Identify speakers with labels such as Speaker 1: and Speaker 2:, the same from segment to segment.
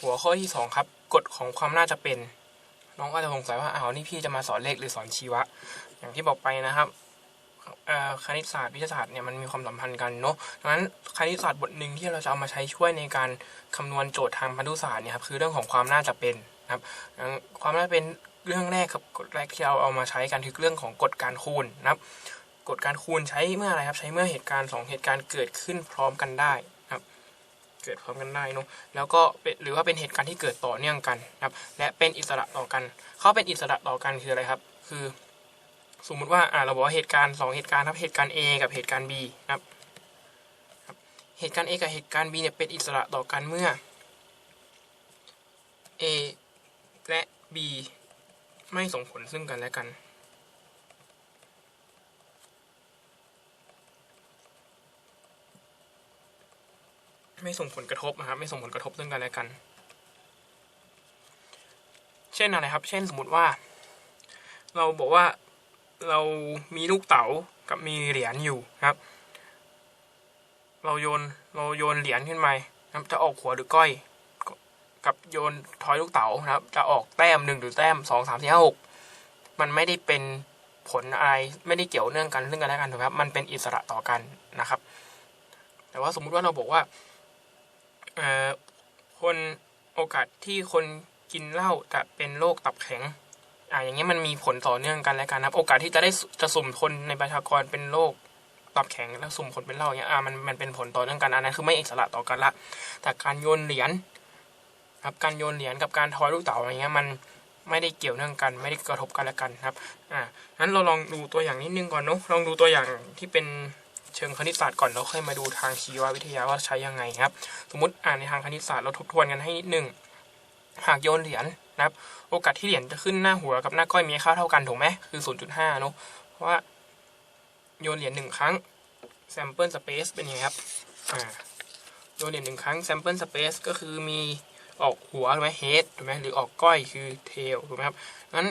Speaker 1: หัวข้อที่สองครับกฎของความน่าจะเป็น น้องก็จจะสงสัยว่าอ้าวนี่พี่จะมาสอนเลขหรือสอนชีวะ อย่างที่บอกไปนะครับคณิตศาสตร์วิทยาศาสตร์เนี่ยมันมีความสัมพันธ์กันเนาะดังนั้นคณิตศาสตร์บทหนึ่งที่เราจะเอามาใช้ช่วยในการคำนวณโจทย์ทางพันธุศาสตร์เนี่ยครับคือเรื่องของความน่าจะเป็นนะครับความน่าจะเป็นเรื่องแรกครับกฎแรกที่เราเอามาใช้กันคือเรื่องของกฎการคูณนะครับกฎการคูณใช้เมื่ออะไรครับใช้เมื่อเหตุการณ์สองเหตุการณ์เกิดขึ้นพร้อมกันได้ เกิดพร้อมกันได้เนอะแล้วก็หรือว่าเป็นเหตุการณ์ที่เกิดต่อเนื่องกันนะครับ และเป็นอิสระต่อกันเขาเป็นอิสระต่อกันคืออะไรครับ คือ สมมุติว่าอ่าเราบอกว่าเหตุการณ์สองเหตุการณ์ครับเหตุการณ์ A กับเหตุการณ์ B นะครับครับเหตุการณ์ A กับเหตุการณ์ B เนี่ยเป็นอิสระต่อกันเมื่อ A และ B ไม่ส่งผลซึ่งกันและกัน ไม่ส่งผลกระทบนะครับ ไม่ส่งผลกระทบซึ่งกันและกัน เช่นอะไรครับ เช่นสมมติว่า เราบอกว่าเรามีลูกเต๋ากับมีเหรียญอยู่ครับ เราโยนเราโยนเหรียญขึ้นไปนะครับจะออกหัวหรือก้อย กับโยนทอยลูกเต๋านะครับ จะออกแต้มหนึ่งหรือแต้มสองสามสี่ห้าหกมันไม่ได้เป็นผลอะไรไม่ได้เกี่ยวเนื่องกันซึ่งกันและกันถูกไหมครับมันเป็นอิสระต่อกันนะครับ แต่ว่าสมมุติว่าเราบอกว่า คนโอกาสที่คนกินเหล้าจะเป็นโรคตับแข็งอ่าอย่างนี้ยมันมีผลต่อเนื่องกันและกันครับ โอกาสที่จะได้จะสุ่มคนในประชากรเป็นโรคตับแข็งแล้วสุ่มคนเป็นเหล้าอย่างเงี้ยอ่ามันมันเป็นผลต่อเนื่องกันอันนั้นคือไม่อิสระต่อกันละ แต่การโยนเหรียญครับการโยนเหรียญกับการทอยลูกเต๋าอย่างเงี้ยมันไม่ได้เกี่ยวเนื่องกัน ไม่ได้กระทบกันและกันครับ อ่างั้นเราลองดูตัวอย่างนิดนึงก่อนเนาะลองดูตัวอย่างที่เป็น เชิงคณิตศาสตร์ก่อนแล้วค่อยมาดูทางชีววิทยาว่าใช้ยังไงครับ สมมติอ่านในทางคณิตศาสตร์เราทบทวนกันให้นิดนึงหากโยนเหรียญนะครับ โอกาสที่เหรียญจะขึ้นหน้าหัวกับหน้าก้อยมีค่าเท่ากันถูกไหมคือ 0.5เนอะเพราะว่าโยนเหรียญหนึ่งครั้ง sample space เป็นยังไงครับอ่าโยนเหรียญหนึ่งครั้ง sample space ก็คือมีออกหัวถูกไหม head ถูกไหมหรือออกก้อยคือ tail ถูกไหมครับงั้น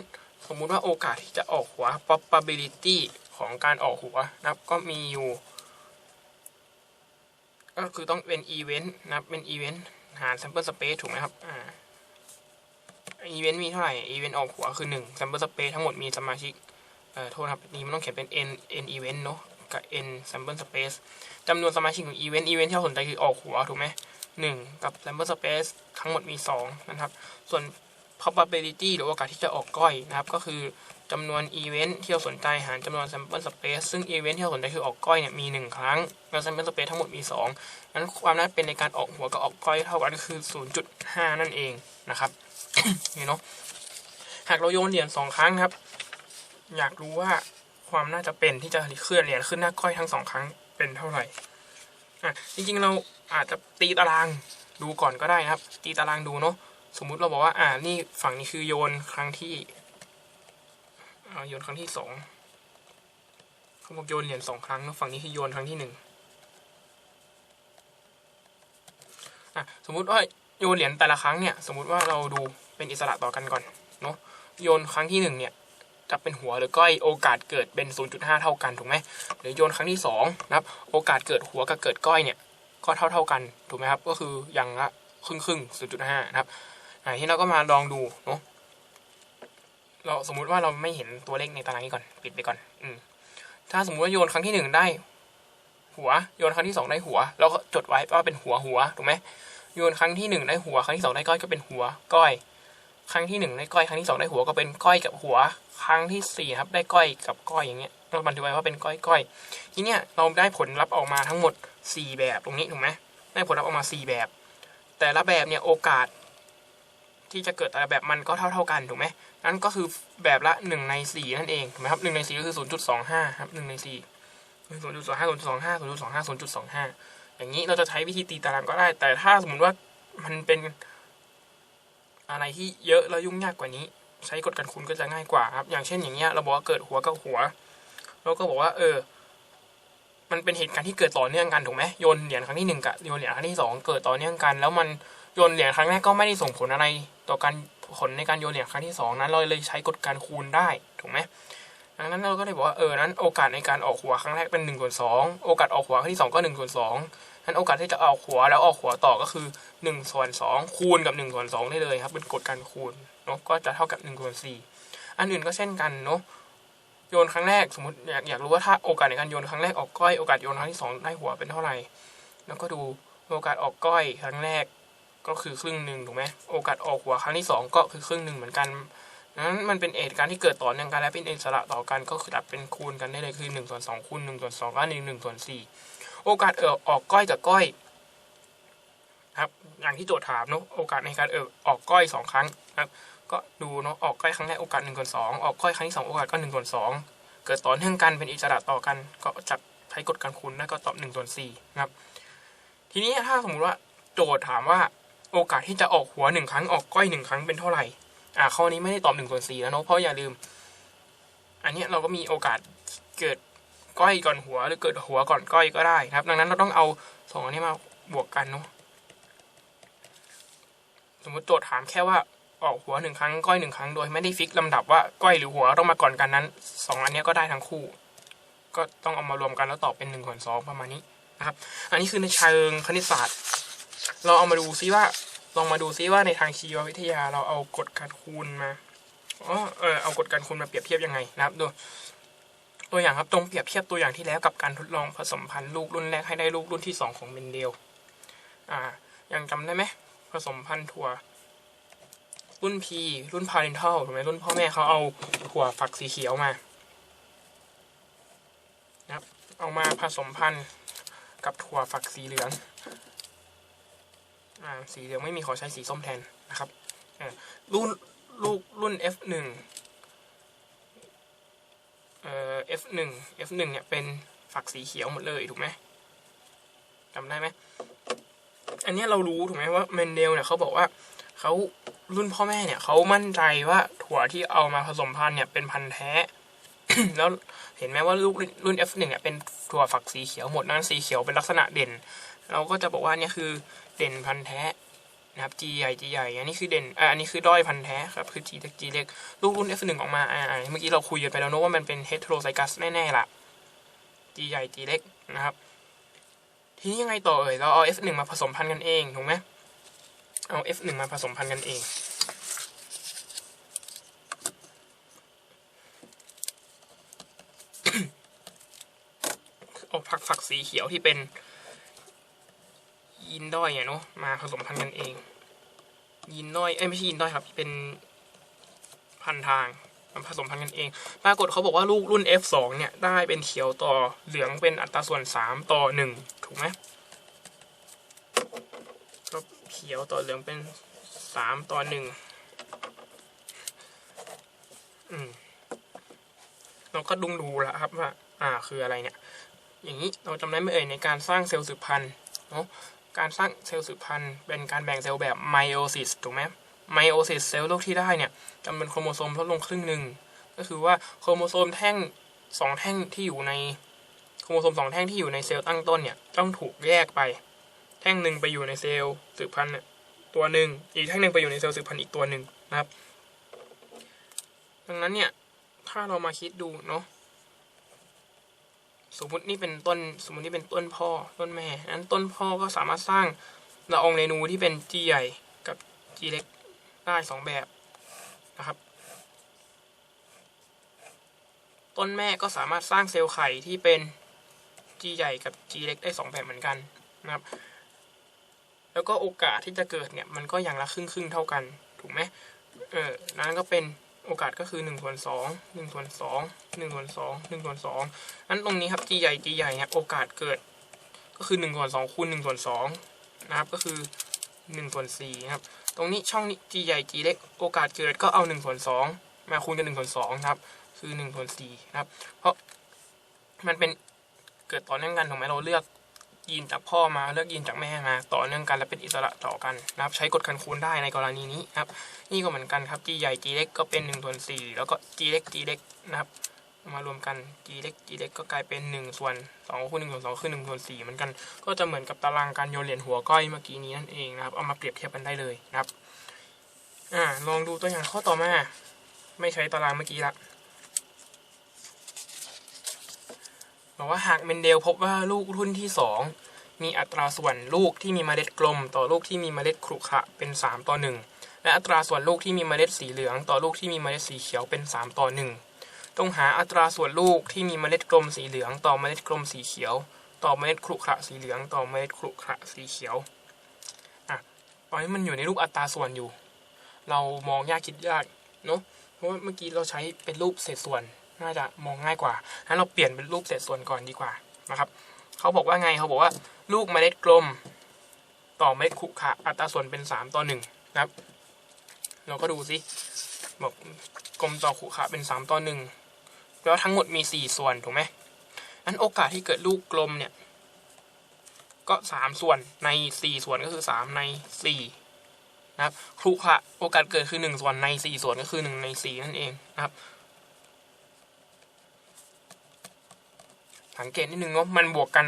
Speaker 1: สมมุติว่าโอกาสที่จะออกหัว probability ของการออกหัวนะครับก็มีอยู่ ก็คือต้องเป็น event นะครับ เป็น event หาร sample space ถูกไหมครับ อ่า event มีเท่าไหร่ event ออกหัวคือ 1 sample space ทั้งหมดมีสมาชิก เอ่อ โทษครับ นี่มันต้องเขียนเป็น n n event เนอะกับ n sample space จำนวนสมาชิกของ event event ที่เราสนใจคือออกหัวถูกไหมหนึ่งกับ sample space ทั้งหมดมี 2 นะครับ ส่วน probability หรือโอกาสที่จะออกก้อยนะครับ ก็คือ จำนวน event ที่เราสนใจหารจำนวน sample space ซึ่ง event ที่เราสนใจคือออกก้อยเนี่ยมี 1 ครั้ง แล้ว sample space ทั้งหมดมี 2 นั้นความน่าเป็นในการออกหัวกับออกก้อยเท่ากันก็คือ 0.5 นั่นเองนะครับนี่เนาะหากเราโยนเหรียญสองครั้งครับ อยากรู้ว่าความน่าจะเป็นที่จะเคลื่อนเหรียญขึ้นหน้าก้อยทั้งสองครั้งเป็นเท่าไหร่อะจริงๆเราอาจจะตีตารางดูก่อนก็ได้นะครับ ตีตารางดูเนาะสมมุติเราบอกว่าอ่านี่ฝั่งนี้คือโยนครั้งที่ โยนครั้งที่สองเขาบอกโยนเหรียญสองครั้งเนอะฝั่งนี้คือโยนครั้งที่หนึ่งอะสมมุติว่าโยนเหรียญแต่ละครั้งเนี่ย สมมุติว่าเราดูเป็นอิสระต่อกันก่อนเนาะโยนครั้งที่หนึ่งเนี่ยจะเป็นหัวหรือก้อยโอกาสเกิดเป็น 0.5 เท่ากันถูกไหมหรือโยนครั้งที่สองนะครับโอกาสเกิดหัวกับเกิดก้อยเนี่ยก็เท่าเท่ากันถูกไหมครับก็คืออย่างละครึ่งครึ่ง0.5 นะครับอ่าที่เราก็มาลองดูเนาะ เราสมมุติว่าเราไม่เห็นตัวเลขในตารางนี้ก่อน ปิดไปก่อน อืมถ้าสมมติว่าโยนครั้งที่หนึ่งได้ หัว โยนครั้งที่สองได้หัว เราก็จดไว้ว่าเป็นหัวหัวถูกไหมโยนครั้งที่หนึ่งได้หัว ครั้งที่สองได้ก้อยก็เป็นหัว ก้อย ครั้งที่หนึ่งได้ก้อย ครั้งที่สองได้หัวก็เป็นก้อยกับหัว ครั้งที่สี่ครับ ได้ก้อยกับก้อยอย่างเงี้ย เราบันทึกไว้ว่าเป็นก้อยก้อย ทีเนี้ยเราได้ผลลัพธ์ออกมาทั้งหมดสี่แบบตรงนี้ถูกไหมได้ผลลัพธ์ออกมาสี่แบบ แต่ละแบบเนี่ยโอกาส ที่จะเกิดแต่ละแบบมันก็เท่าเท่าๆกันถูกไหมนั่นก็คือแบบละหนึ่งในสี่นั่นเองถูกไหมครับหนึ่งในสี่ก็คือศูนย์จุดสองห้าครับหนึ่งในสี่ศูนย์จุดสองห้าศูนย์จุดสองห้าศูนย์จุดสองห้าศูนย์จุดสองห้าอย่างนี้เราจะใช้วิธีตีตารางก็ได้ แต่ถ้าสมมติว่ามันเป็นอะไรที่เยอะแล้วยุ่งยากกว่านี้ ใช้กฎการคูณก็จะง่ายกว่าครับ อย่างเช่นอย่างเงี้ยเราบอกว่าเกิดหัวกับหัวเราก็บอกว่า เออ มันเป็นเหตุการณ์ที่เกิดต่อเนื่องกันถูกไหมโยนเหรียญครั้งที่หนึ่งกับโยนเหรียญครั้งที่สองเกิดต่อเนื่องกัน แล้วมันโยนเหรียญครั้งแรกก็ไม่ได้ส่งผลอะไร ต่อการผลในการโยนเหรียญครั้งที่สองนั้นเราเลยใช้กฎการคูณได้ถูกไหมดังนั้นเราก็เลยบอกว่าเออนั้นโอกาสในการออกหัวครั้งแรกเป็นหนึ่งส่วนสองโอกาสออกหัวครั้งที่สองก็หนึ่งส่วนสองนั้นโอกาสที่จะออกหัวแล้วออกหัวต่อก็คือหนึ่งส่วนสองคูณกับหนึ่งส่วนสองได้เลยครับเป็นกฎการคูณเนาะก็จะเท่ากับหนึ่งส่วนสี่อันอื่นก็เช่นกันเนาะโยนครั้งแรกสมมติอยากอยากรู้ว่าถ้าโอกาสในการโยนครั้งแรกออกก้อยโอกาสโยนครั้งที่สองได้หัวเป็นเท่าไหร่ แล้วก็ดูโอกาสออกก้อยครั้งแรก ก็คือครึ่งหนึ่งถูกไหมโอกาสออกหัวครั้งที่สองก็คือครึ่งหนึ่งเหมือนกันนั้นมันเป็นเหตุการที่เกิดต่อเนื่องกันและเป็นเอิสระต่อกันก็คือดับเป็นคูณกันได้เลยคือหนึ่งส่วนสองคูณหนึ่งส่วนสองก็หนึ่งหนึ่งส่วนสี่โอกาสเออออกก้อยกับก้อยครับอย่างที่โจทย์ถามเนาะโอกาสในการเออออกก้อยสองครั้งครับก็ดูเนาะออกก้อยครั้งแรกโอกาสหนึ่งส่วนสองออกก้อยครั้งที่สองโอกาสก็หนึ่งส่วนสองเกิดต่อเนื่องกันเป็นอิสระต่อกัน ก็จับใช้กฎการคูณได้ก็ตอบหนึ่งส่วนสี่นะครับทีนี้ถ้าสมมติว่าโจทย์ถามว่า โอกาสที่จะออกหัวหนึ่งครั้งออกก้อยหนึ่งครั้งเป็นเท่าไหร่ อ่าข้อนี้ไม่ได้ตอบหนึ่งส่วนสี่แล้วเนาะเพราะอย่าลืม อันนี้เราก็มีโอกาสเกิดก้อยก่อนหัวหรือเกิดหัวก่อนก้อยก็ได้ครับ ดังนั้นเราต้องเอาสองอันนี้มาบวกกันเนาะสมมติโจทย์ถามแค่ว่าออกหัวหนึ่งครั้งก้อยหนึ่งครั้งโดยไม่ได้ฟิกลำดับว่าก้อยหรือหัวต้องมาก่อนกันนั้นสองอันนี้ก็ได้ทั้งคู่ ก็ต้องเอามารวมกันแล้วตอบเป็นหนึ่งส่วนสองประมาณนี้นะครับ อันนี้คือในเชิงคณิตศาสตร์ เราเอามาดูซิว่า ลองมาดูซิว่าในทางชีววิทยาเราเอากฎการคูณมาอ๋อเออเอากฎการคูณมาเปรียบเทียบยังไงนะครับดูตัวอย่างครับตรงเปรียบเทียบตัวอย่างที่แล้วกับการทดลองผสมพันธุ์ลูกรุ่นแรกให้ได้ลูกรุ่นที่สองของเมนเดล อ่า ยังจำได้ไหมผสมพันธุ์ถั่ว รุ่น P รุ่น parental ถูกไหมรุ่นพ่อแม่เขาเอาถั่วฝักสีเขียวมานะครับเอามาผสมพันธุ์กับถั่วฝักสีเหลือง สีเหลืองไม่มีขอใช้สีส้มแทนนะครับรุ่นลูกรุ่น F1 เอ่อ F1 F1 เนี่ยเป็นฝักสีเขียวหมดเลยถูกไหมจำได้ไหมอันนี้เรารู้ถูกไหมว่าเมนเดลเนี่ยเขาบอกว่าเขารุ่นพ่อแม่เนี่ยเขามั่นใจว่าถั่วที่เอามาผสมพันธุ์เนี่ยเป็นพันธุ์แท้ แล้วเห็นไหมว่าลูกรุ่น F1 เนี่ยเป็นถั่วฝักสีเขียวหมดนั้นสีเขียวเป็นลักษณะเด่น เราก็จะบอกว่าเนี่ยคือ เด่นพันแท้นะครับ G ใหญ่ G ใหญ่ อันนี้คือเด่นอันนี้คือด้อยพันธุ์แท้ครับ คือ G เล็ก G เล็ก ลูกรุ่น F1 ออกมาอ่าเมื่อกี้เราคุยกันไปแล้วนะว่ามันเป็น heterozygous แน่ๆล่ะ G ใหญ่ G เล็กนะครับ ทีนี้ยังไงต่อเอ่ย เราเอา F1 มาผสมพันธุ์กันเอง ถูกไหมเอา F1 มาผสมพันธุ์กันเองเอาผักฝักสีเขียวที่เป็น ยีนด้อยเนาะมาผสมพันธุ์กันเอง ยีนด้อยเอ้ยไม่ใช่ยีนด้อยครับ เป็นพันธุ์ทางมาผสมพันธุ์กันเอง ปรากฏเขาบอกว่าลูกรุ่น F2 เนี่ยได้เป็นเขียวต่อเหลืองเป็นอัตราส่วน 3 ต่อ 1 ถูกไหมก็เขียวต่อเหลืองเป็น 3 ต่อ 1 อืมเราก็ดุงดูแล้วครับว่า อ่าคืออะไรเนี่ย อย่างนี้เราจำได้ไหมเอ่ยในการสร้างเซลล์สืบพันธุ์เนาะ การสร้างเซลล์สืบพันธุ์เป็นการแบ่งเซลล์แบบไมโอซิสถูกไหมไมโอซิสเซลล์ลูกที่ได้เนี่ยจำนวนโครโมโซมลดลงครึ่งหนึ่งก็คือว่าโครโมโซมแท่งสองแท่งที่อยู่ในโครโมโซมสองแท่งที่อยู่ในเซลล์ตั้งต้นเนี่ยต้องถูกแยกไป แท่งหนึ่งไปอยู่ในเซลล์สืบพันธุ์เนี่ยตัวหนึ่งอีกแท่งหนึ่งไปอยู่ในเซลล์สืบพันธุ์อีกตัวหนึ่งนะครับ ดังนั้นเนี่ยถ้าเรามาคิดดูเนาะ สมมตินี่เป็นต้นสมมตินี่เป็นต้นพ่อต้นแม่นั้นต้นพ่อก็สามารถสร้างละอองเรนูที่เป็น G ใหญ่กับ G เล็กได้สองแบบนะครับ ต้นแม่ก็สามารถสร้างเซลล์ไข่ที่เป็น G ใหญ่กับ G เล็กได้สองแบบเหมือนกันนะครับ แล้วก็โอกาสที่จะเกิดเนี่ยมันก็อย่างละครึ่งครึ่งเท่ากันถูกไหมเออนั้นก็เป็น โอกาสก็คือหนึ่งส่วนสองหนึ่งส่วนสองหนึ่งส่วนสองหนึ่งส่วนสองนั้นตรงนี้ครับ g ใหญ่ g ใหญ่เนี่ยโอกาสเกิดก็คือหนึ่งส่วนสองคูณหนึ่งส่วนสองนะครับก็คือหนึ่งส่วนสี่นะครับตรงนี้ช่องนี้ g ใหญ่ g เล็กโอกาสเกิดก็เอาหนึ่งส่วนสองมาคูณกันหนึ่งส่วนสองครับคือหนึ่งส่วนสี่นะครับเพราะมันเป็นเกิดต่อเนื่องกันถูกไหมเราเลือก ยีนจากพ่อมาเลือกยีนจากแม่มา ต่อเนื่องกันและเป็นอิสระต่อกันนะครับ ใช้กฎการคูณได้ในกรณีนี้นะครับ นี่ก็เหมือนกันครับ g ใหญ่ g เล็กก็เป็น1ส่วน4แล้วก็ g เล็ก g เล็กนะครับ มารวมกัน g เล็ก g เล็กก็กลายเป็น1ส่วน2คูณ1ส่วน2คือ1ส่วน4เหมือนกัน ก็จะเหมือนกับตารางการโยนเหรียญหัวก้อยเมื่อกี้นี้นั่นเองนะครับ เอามาเปรียบเทียบกันได้เลยนะครับ อ่า ลองดูตัวอย่างข้อต่อมา ไม่ใช้ตารางเมื่อกี้ละ บอกว่าหากเมนเดลพบว่าลูกรุ่นที่สองมีอัตราส่วนลูกที่มีเมล็ดกลม ต่อลูกที่มีเมล็ดขรุขระเป็น 3 ต่อ 1 และอัตราส่วนลูกที่มีเมล็ดสีเหลือง ต่อลูกที่มีเมล็ดสีเขียวเป็น 3 ต่อ 1 ต้องหาอัตราส่วนลูกที่มีเมล็ดกลมสีเหลือง ต่อเมล็ดกลมสีเขียว ต่อเมล็ดขรุขระสีเหลือง ต่อเมล็ดขรุขระสีเขียวอะตอนนี้มันอยู่ในรูปอัตราส่วนอยู่ เรามองยากคิดยากเนาะเพราะว่าเมื่อกี้เราใช้เป็นรูปเศษส่วน น่าจะมองง่ายกว่างั้นเราเปลี่ยนเป็นรูปเศษส่วนก่อนดีกว่านะครับเขาบอกว่าไงเขาบอกว่าลูกเมล็ดกลม ต่อเมล็ดขุขะอัตราส่วนเป็นสามต่อหนึ่งนะครับ เราก็ดูสิบอกกลมต่อขุขะเป็นสามต่อหนึ่งแล้วทั้งหมดมีสี่ส่วนถูกไหมนั้นโอกาสที่เกิดลูกกลมเนี่ย ก็สามส่วนในสี่ส่วนก็คือสามในสี่นะครับครุขะโอกาสเกิดคือหนึ่งส่วนในสี่ส่วนก็คือหนึ่งในสี่นั่นเองนะครับ สังเกตนิดนึงว่ามันบวกกัน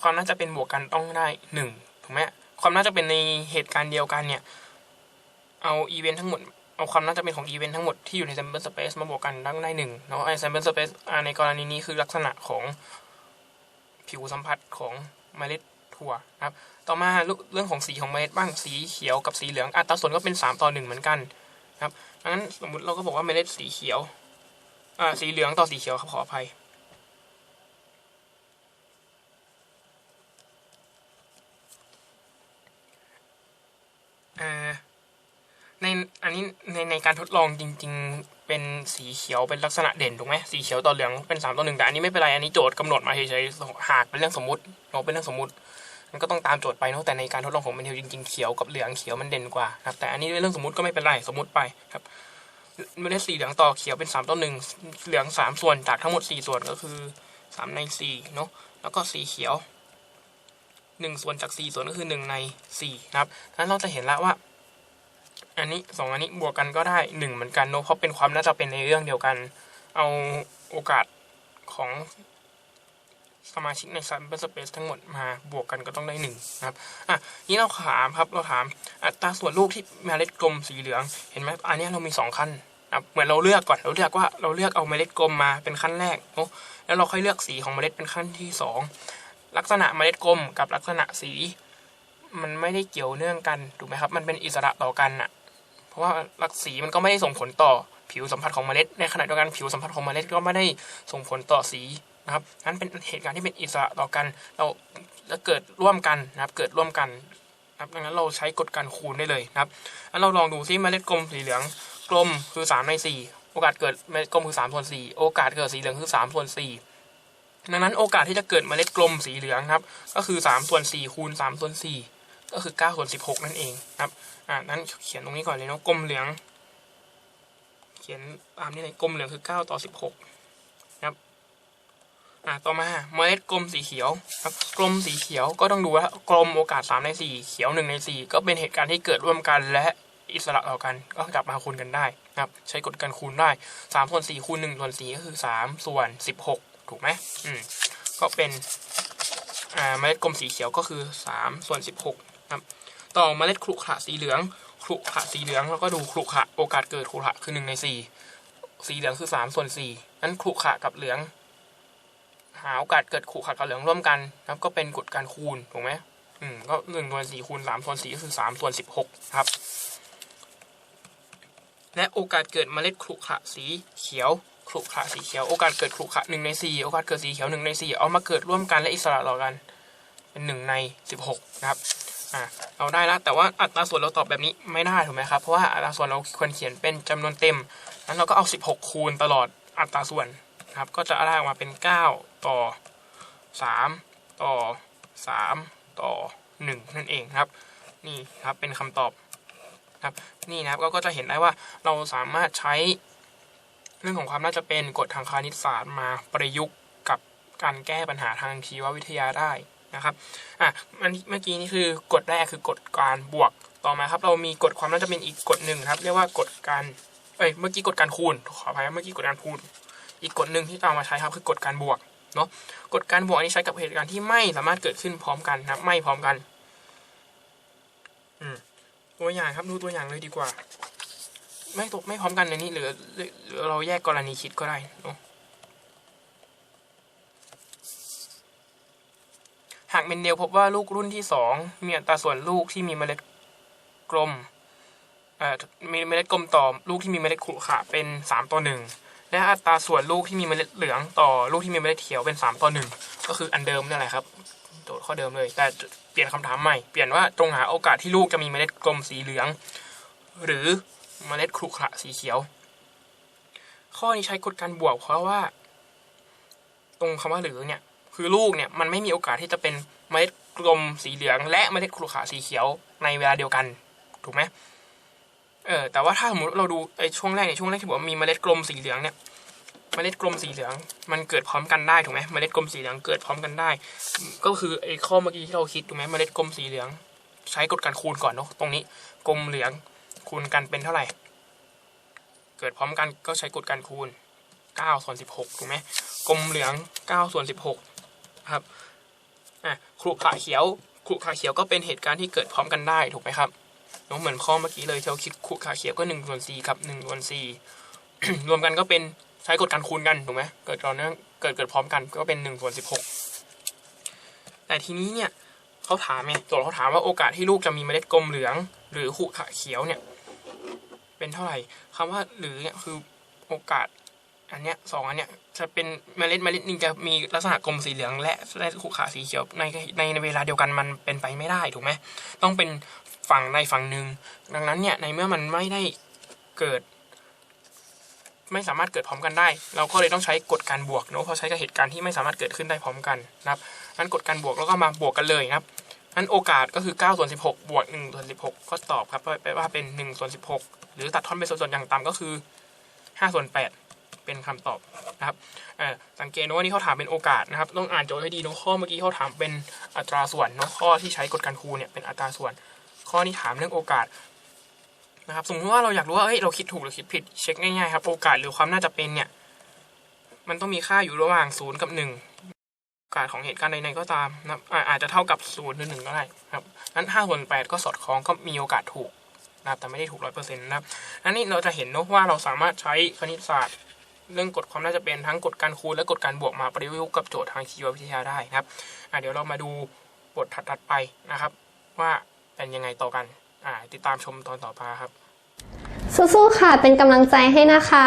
Speaker 1: ความน่าจะเป็นบวกกันต้องได้หนึ่งถูกไหมความน่าจะเป็นในเหตุการณ์เดียวกันเนี่ย เอาอีเวนต์ทั้งหมด เอาความน่าจะเป็นของอีเวนต์ทั้งหมดที่อยู่ใน sample space มาบวกกันต้องได้หนึ่งเนาะไอ้ sample space ในกรณีนี้คือลักษณะของผิวสัมผัสของเมล็ดถั่วนะครับ ต่อมาเรื่องของสีของเมล็ดบ้างสีเขียวกับสีเหลืองอัตราส่วนก็เป็นสามต่อหนึ่งเหมือนกันนะครับดังนั้นสมมติเราก็บอกว่าเมล็ดสีเขียวอ่าสีเหลืองต่อสีเขียวครับขออภัย อ่าในอันนี้ในในการทดลองจริง ๆ เป็นสีเขียวเป็นลักษณะเด่นถูกไหมสีเขียวต่อเหลืองเป็นสามต่อหนึ่งแต่อันนี้ไม่เป็นไรอันนี้โจทย์กำหนดมาเฉยๆหากเป็นเรื่องสมมติเราเป็นเรื่องสมมติมันก็ต้องตามโจทย์ไปเนอะแต่ในการทดลองของมันจริงๆเขียวกับเหลืองเขียวมันเด่นกว่าครับแต่อันนี้เป็นเรื่องสมมติก็ไม่เป็นไรสมมติไปครับเมล็ดสีเหลืองต่อเขียวเป็นสามต่อหนึ่งเหลืองสามส่วนจากทั้งหมดสี่ส่วนก็คือสามในสี่เนาะแล้วก็สีเขียว หนึ่งส่วนจากสี่ส่วนก็คือหนึ่งในสี่นะครับนั้นเราจะเห็นแล้วว่า อันนี้สองอันนี้บวกกันก็ได้หนึ่งเหมือนกันเนอะเพราะเป็นความน่าจะเป็นในเรื่องเดียวกัน เอาโอกาสของสมาชิกใน sample space ทั้งหมดมาบวกกันก็ต้องได้หนึ่งนะครับ อะ นี้เราถามครับ เราถามอัตราส่วนลูกที่เมล็ดกลมสีเหลือง เห็นไหมอันนี้เรามีสองขั้นนะครับเหมือนเราเลือกก่อน เราเลือกว่าเราเลือกเอาเมล็ดกลมมาเป็นขั้นแรกเนอะแล้วเราค่อยเลือกสีของเมล็ดเป็นขั้นที่สอง ลักษณะเมล็ดกลมกับลักษณะสี มันไม่ได้เกี่ยวเนื่องกันถูกไหมครับ มันเป็นอิสระต่อกันอะเพราะว่าลักสีมันก็ไม่ได้ส่งผลต่อผิวสัมผัสของเมล็ด ในขณะเดียวกันผิวสัมผัสของเมล็ดก็ไม่ได้ส่งผลต่อสีนะครับนั้นเป็นเหตุการณ์ที่เป็นอิสระต่อกัน เราแล้วเกิดร่วมกันนะครับ เกิดร่วมกันนะครับดังนั้นเราใช้กฎการคูณได้เลยนะครับแล้วเราลองดูซิเมล็ดกลมสีเหลืองกลมคือสามในสี่โอกาสเกิดเมล็ดกลมคือสามส่วนสี่โอกาสเกิดสีเหลืองคือสามส่วนสี่ ดังนั้นโอกาสที่จะเกิดเมล็ดกลมสีเหลืองครับ ก็คือสามส่วนสี่คูณสามส่วนสี่ก็คือเก้าส่วนสิบหกนั่นเองครับอ่านั้นเขียนตรงนี้ก่อนเลยเนาะกลมเหลือง เขียนตามนี้เลยกลมเหลืองคือเก้าต่อสิบหกครับอ่าต่อมาเมล็ดกลมสีเขียวครับกลมสีเขียวก็ต้องดูว่ากลมโอกาสสามในสี่เขียวหนึ่งในสี่ก็เป็นเหตุการณ์ที่เกิดร่วมกันและอิสระต่อกันก็กลับมาคูณกันได้นะครับ ใช้กฎการคูณได้สามส่วนสี่คูณหนึ่งส่วนสี่ก็คือสามส่วนสิบหก ถูกไหมอืมก็เป็นอ่าเมล็ดกลมสีเขียวก็คือสามส่วนสิบหกครับต่อเมล็ดขรุขระสีเหลืองขรุขระสีเหลืองแล้วก็ดูขรุขระโอกาสเกิดขรุขระคือหนึ่งในสี่สีเหลืองคือสามส่วนสี่นั้นขรุขระกับเหลือง หาโอกาสเกิดขรุขระกับเหลืองร่วมกันครับก็เป็นกฎการคูณถูกไหมอืมก็หนึ่งส่วนสี่คูณสามส่วนสี่ก็คือสามส่วนสิบหกครับ และโอกาสเกิดเมล็ดขรุขระสีเขียว ขรุขระสีเขียว โอกาสเกิดขรุขระหนึ่งในสี่โอกาสเกิดสีเขียวหนึ่งในสี่เอามาเกิดร่วมกันและอิสระต่อกัน เป็นหนึ่งในสิบหกนะครับอ่าเราได้แล้วแต่ว่าอัตราส่วนเราตอบแบบนี้ไม่ได้ถูกไหมครับ เพราะว่าอัตราส่วนเราควรเขียนเป็นจำนวนเต็มนั้นเราก็เอา16คูณตลอดอัตราส่วนนะครับ ก็จะได้ออกมาเป็น9ต่อ3ต่อ3ต่อ1นั่นเองครับ นี่ครับเป็นคำตอบครับนี่นะครับก็จะเห็นได้ว่าเราสามารถใช้ เรื่องของความน่าจะเป็นกฎทางคณิตศาสตร์มาประยุกต์กับการแก้ปัญหาทางชีววิทยาได้นะครับอะมันเมื่อกี้นี่คือกฎแรกคือกฎการบวกต่อมาครับ เรามีกฎความน่าจะเป็นอีกกฎหนึ่งครับเรียกว่ากฎการเอ้ยเมื่อกี้กฎการคูณขออภัยครับเมื่อกี้กฎการคูณอีกกฎหนึ่งที่เรามาใช้ครับคือกฎการบวกเนาะกฎการบวกนี้ใช้กับเหตุการณ์ที่ไม่สามารถเกิดขึ้นพร้อมกันนะไม่พร้อมกันอืมตัวอย่างครับดูตัวอย่างเลยดีกว่า ไม่ตกไม่พร้อมกันในนี้หรือหรือเราแยกกรณีคิดก็ได้เนากเมนเดลพบว่าลูกรุ่นที่สองมีอัตราส่วนลูกที่มีเมล็ดกลมมีเมล็ดกลมต่อลูกที่มีเมล็ดขรุขระเป็นสามต่อหนึ่งและอัตราส่วนลูกที่มีเมล็ดเหลืองต่อลูกที่มีเมล็ดเขียวเป็นสามต่อหนึ่งก็คืออันเดิมนั่นแหละครับโจทย์ข้อเดิมเลย แต่เปลี่ยนคำถามใหม่ เปลี่ยนว่าจงหาโอกาสที่ลูกจะมีเมล็ดกลมสีเหลือง หรือ เมล็ดขรุขระสีเขียว ข้อนี้ใช้กฎการบวก เพราะว่า ตรงคำว่าหรือเนี่ย คือลูกเนี่ยมันไม่มีโอกาสที่จะเป็นเมล็ดกลมสีเหลือง และเมล็ดขรุขระสีเขียวในเวลาเดียวกัน ถูกไหมเออแต่ว่าถ้าสมมติเราดูไอ้ช่วงแรกเนี่ยช่วงแรกที่บอกว่ามีเมล็ดกลมสีเหลืองเนี่ยเมล็ดกลมสีเหลือง มันเกิดพร้อมกันได้ถูกไหมเมล็ดกลมสีเหลืองเกิดพร้อมกันได้ ก็คือไอ้ข้อเมื่อกี้ที่เราคิดถูกไหมเมล็ดกลมสีเหลือง ใช้กฎการคูณก่อนเนาะตรงนี้กลมเหลือง คูณกันเป็นเท่าไหร่ เกิดพร้อมกันก็ใช้กฎการคูณ9ส่วน16ถูกไหมกลมเหลือง9ส่วน16ครับอะครุขระเขียวครุขระเขียวก็เป็นเหตุการณ์ที่เกิดพร้อมกันได้ถูกไหมครับเนอะเหมือนข้อเมื่อกี้เลยที่เราคิดครุขระเขียวก็1ส่วน4ครับ1ส่วน4รวมกันก็เป็นใช้กฎการคูณกันถูกไหมเกิดตอนนั้เกิดเกิดพร้อมกันก็เป็น1ส่วน16 แต่ทีนี้เนี่ยเขาถามไงโจทย์เขาถามว่าโอกาสที่ลูกจะมีเมล็ดกลมเหลือง หรือขรุขระเขียวเนี่ย เป็นเท่าไหร่คำว่าหรือเนี่ยคือโอกาส อันเนี้ยสองอันเนี้ยจะเป็นเมล็ดเมล็ดหนึงจะมีลักษณะกลมสีเหลืองและและขุขระสีเขียวในในเวลาเดียวกันมันเป็นไปไม่ได้ถูกไหมต้องเป็นฝั่งใดฝั่งหนึ่งดังนั้นเนี่ยในเมื่อมันไม่ได้เกิด ไม่สามารถเกิดพร้อมกันได้ เราก็เลยต้องใช้กฎการบวกเนอะเพราะใช้กับเหตุการณ์ที่ไม่สามารถเกิดขึ้นได้พร้อมกันนะครับนั้นกฎการบวกแล้วก็มาบวกกันเลยนะครับ นั้นโอกาสก็คือ9ส่วน16 บวก1ส่วน16 ก็ตอบครับแปลว่าเป็น1ส่วน16 หรือตัดท่อนเป็นส่วนๆอย่างต่ำก็คือ5ส่วน8 เป็นคำตอบนะครับสังเกตนะว่านี่เขาถามเป็นโอกาสนะครับ ต้องอ่านโจทย์ให้ดีเนะข้อเมื่อกี้เขาถามเป็นอัตราส่วนเนะข้อที่ใช้กฎการคูณเนี่ยเป็นอัตราส่วน ข้อนี้ถามเรื่องโอกาสนะครับ สมมติว่าเราอยากรู้ว่าเฮ้ยเราคิดถูกหรือคิดผิดเช็คง่ายๆครับ โอกาสหรือความน่าจะเป็นเนี่ย มันต้องมีค่าอยู่ระหว่างศูนย์กับหนึ่ง กาสของเหตุการณ์ใดๆก็ตามนะครับอาจจะเท่ากับศูนย์หรือหนึ่งก็ได้ครับนั้นห้าส่วนแปดก็สอดคล้องก็มีโอกาสถูกนะครับแต่ไม่ได้ถูกร้อยเปอร์เซ็นต์นะครับอันนี้เราจะเห็นเนอะว่าเราสามารถใช้คณิตศาสตร์ เรื่องกฎความน่าจะเป็นทั้งกฎการคูณและกฎการบวกมาประยุกต์กับโจทย์ทางชีววิทยาได้นะครับเดี๋ยวเรามาดูบทถัดๆไปนะครับ ว่าเป็นยังไงต่อกันติดตามชมตอนต่อไปครับ
Speaker 2: สู้ๆค่ะเป็นกำลังใจให้นะคะ